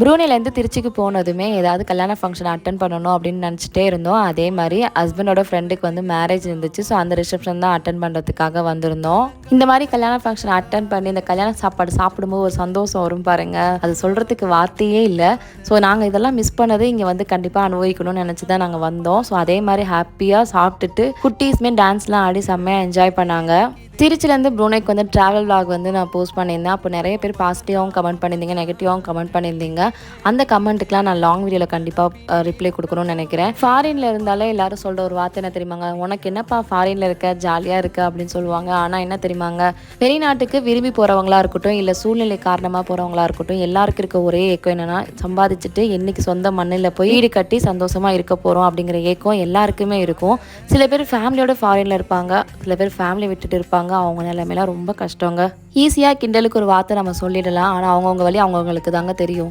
ப்ரூனிலேருந்து திருச்சிக்கு போனதுமே ஏதாவது கல்யாண ஃபங்க்ஷன் அட்டன் பண்ணணும் அப்படின்னு நினச்சிட்டே இருந்தோம். அதே மாதிரி ஹஸ்பண்டோட ஃப்ரெண்டுக்கு வந்து மேரேஜ் இருந்துச்சு. ஸோ அந்த ரிசப்ஷன் தான் அட்டன் பண்ணுறதுக்காக வந்திருந்தோம். இந்த மாதிரி கல்யாண ஃபங்க்ஷன் அட்டன் பண்ணி இந்த கல்யாண சாப்பாடு சாப்பிடும்போது ஒரு சந்தோஷம் வரும் பாருங்க. அது சொல்கிறதுக்கு வார்த்தையே இல்லை. ஸோ நாங்கள் இதெல்லாம் மிஸ் பண்ணது இங்கே வந்து கண்டிப்பாக அனுபவிக்கணும்னு நினச்சி தான் நாங்கள் வந்தோம். ஸோ அதே மாதிரி ஹாப்பியாக சாப்பிட்டுட்டு குட்டீஸ்மே டான்ஸ்லாம் ஆடி செம்மையாக என்ஜாய் பண்ணாங்க. திருச்சிலேருந்து ப்ரூனைக்கு வந்து ட்ராவல் vlog வந்து நான் போஸ்ட் பண்ணியிருந்தேன். அப்போ நிறைய பேர் பாசிட்டிவாகவும் கமெண்ட் பண்ணியிருந்தீங்க நெகட்டிவாகவும் கமெண்ட் பண்ணியிருந்தீங்க. அந்த கமெண்ட்டுக்குலாம் நான் லாங் வீடியோவில் கண்டிப்பாக ரிப்ளை கொடுக்கணும்னு நினைக்கிறேன். ஃபாரினில் இருந்தாலே எல்லாரும் சொல்கிற ஒரு வார்த்தை என்ன தெரியுமாங்க? உனக்கு என்னப்பா ஃபாரினில் இருக்க? ஜாலியாக இருக்க? அப்படின்னு சொல்லுவாங்க. ஆனால் என்ன தெரியுமாங்க? வெளிநாட்டுக்கு விரும்பி போகிறவங்களா இருக்கட்டும் இல்லை சூழ்நிலை காரணமாக போகிறவங்களா இருக்கட்டும் எல்லாருக்கும் இருக்க ஒரே ஏக்கம் என்னென்னா சம்பாதிச்சுட்டு என்னைக்கு சொந்த மண்ணில் போய் வீடு கட்டி சந்தோஷமாக இருக்க போகிறோம் அப்படிங்கிற ஏக்கம் எல்லாருக்குமே இருக்கும். சில பேர் ஃபேமிலியோட ஃபாரினில் இருப்பாங்க. சில பேர் ஃபேமிலி விட்டுட்டு இருப்பாங்க. அவங்க நிலைமையெல்லாம் ரொம்ப கஷ்டங்க. ஈஸியாக கிண்டலுக்கு ஒரு வார்த்தை நம்ம சொல்லிடலாம். ஆனால் அவங்கவுங்க வழி அவங்கவுங்களுக்கு தாங்க தெரியும்.